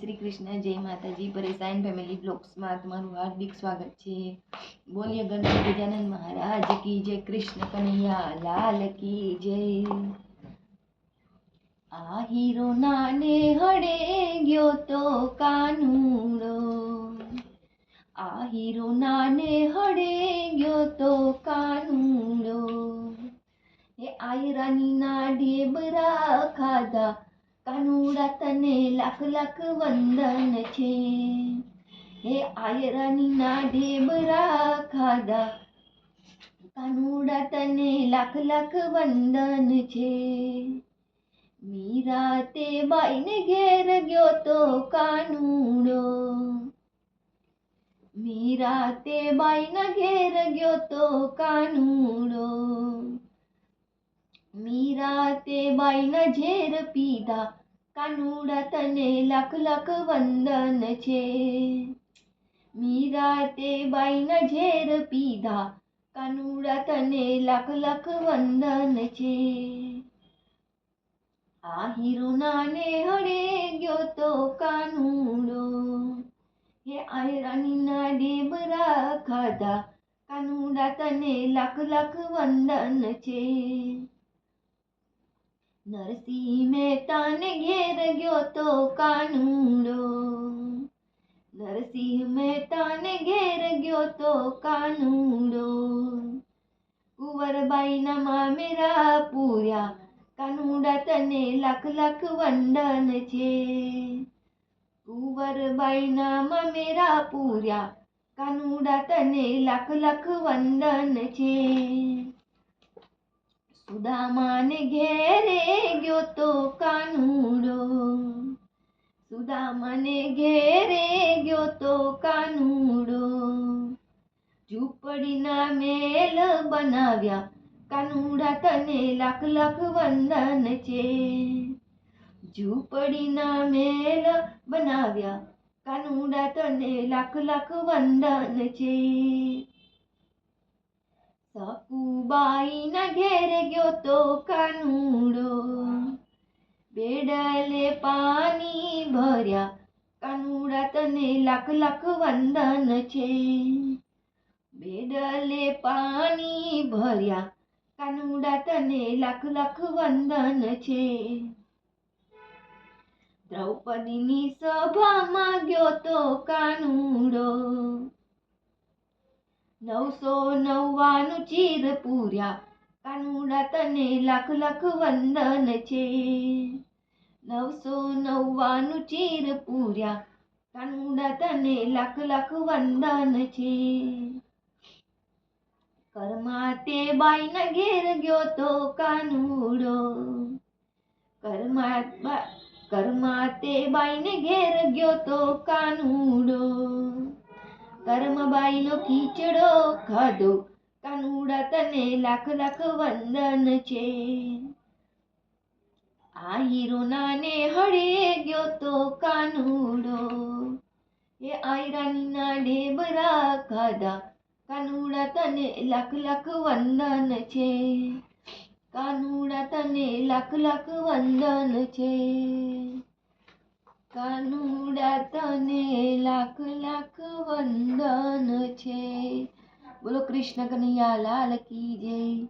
શ્રી કૃષ્ણ, જય માતાજી. પરેશાન ફેમિલી બ્લોગ્સમાં તમારું હાર્દિક સ્વાગત છે. બોલીએ ગણપતિ ગજાનંદ મહારાજ કી જય, કૃષ્ણ કનૈયા, લાલ કી જય. આ હીરો નાને હડે ગયો તો કાનુડો. આ હીરો નાને હડે ગયો તો કાનુડો. એ આયરાની ના ઢેબરા ખાધા કાનુડા તને લાખ લાખ વંદન છે. હે આયરાની ના ઢેબરા ખાધા કાનુડા તને લાખ લાખ વંદન છે. મીરા તે બાઈને ઘેર ગયો તો કાનુડો. મીરા તે બાઈના ઘેર ગયો તો કાનુડો. મીરા તે બાઈના ઝેર પીધા. કાનુડા તને લાખ લાખ વંદન છે. મીરા તે બાઈના ઝેર પીધા. કાનુડા તને લાખ લાખ વંદન છે. આ હીરો નાને હડે ગયો તો કાનુડો. હે આયરાનીના ના ડેબરા ખાધા. કાનુડા તને લાખ લાખ વંદન છે. નરસિંહ મહેતાને ઘેર ગયો તો કાનુડો. નરસિંહ મહેતાને ઘેર ગયો તો કાનુડો. કુંવરબાઈના મામેરા પૂર્યા. કાનુડા તને લાખ લાખ વંદન છે. કુંવરબાઈના મામેરા પૂર્યા. કાનુડા તને લાખ લાખ વંદન છે. સુદામાને ઘેરે ગયો તો કાનુડો. સુદામાને ઘેરે ગયો તો કાનુડો. ઝૂંપડીના મેલ બનાવ્યા, કાનુડા તને લાખ લાખ વંદન છે. ઝૂંપડીના મેલ બનાવ્યા, કાનુડા તને લાખ લાખ વંદન છે. સકુબાઈના ઘેર ગયો તો કાનુડો. બેડલે પાણી ભર્યા, કાનુડા તને લાખ લાખ વંદન છે. બેડલે પાણી ભર્યા, કાનુડા તને લાખ લાખ વંદન છે. દ્રૌપદીની સભામાં ગયો તો કાનુડો. નવસો નવ્વાણું ચીર પૂર્યા. કાનુડા તને લાખ લાખ વંદન છે. નવસો નવ્વાણું ચીર પૂર્યા. કાનુડા તને લાખ લાખ વંદન છે. કર્મા તે બાઈના ઘેર ગયો તો કાનુડો. કર્મા કર્મા તે બાઈને ઘેર ગયો તો કાનુડો. કર્મબાઈનો ખીચડો ખાધો. કાનુડા તને લાખ લાખ વંદન છે. આ હીરો નાને હળે ગયો તો કાનુડો. એ આયરાનીના ઢેબરા ખાધા. કાનુડા તને લાખ લાખ વંદન છે. કાનુડા તને લાખ લાખ વંદન છે. કાનુડા તને લાખ લાખ વંદન છે. બોલો કૃષ્ણ કનૈયા લાલ કી જય.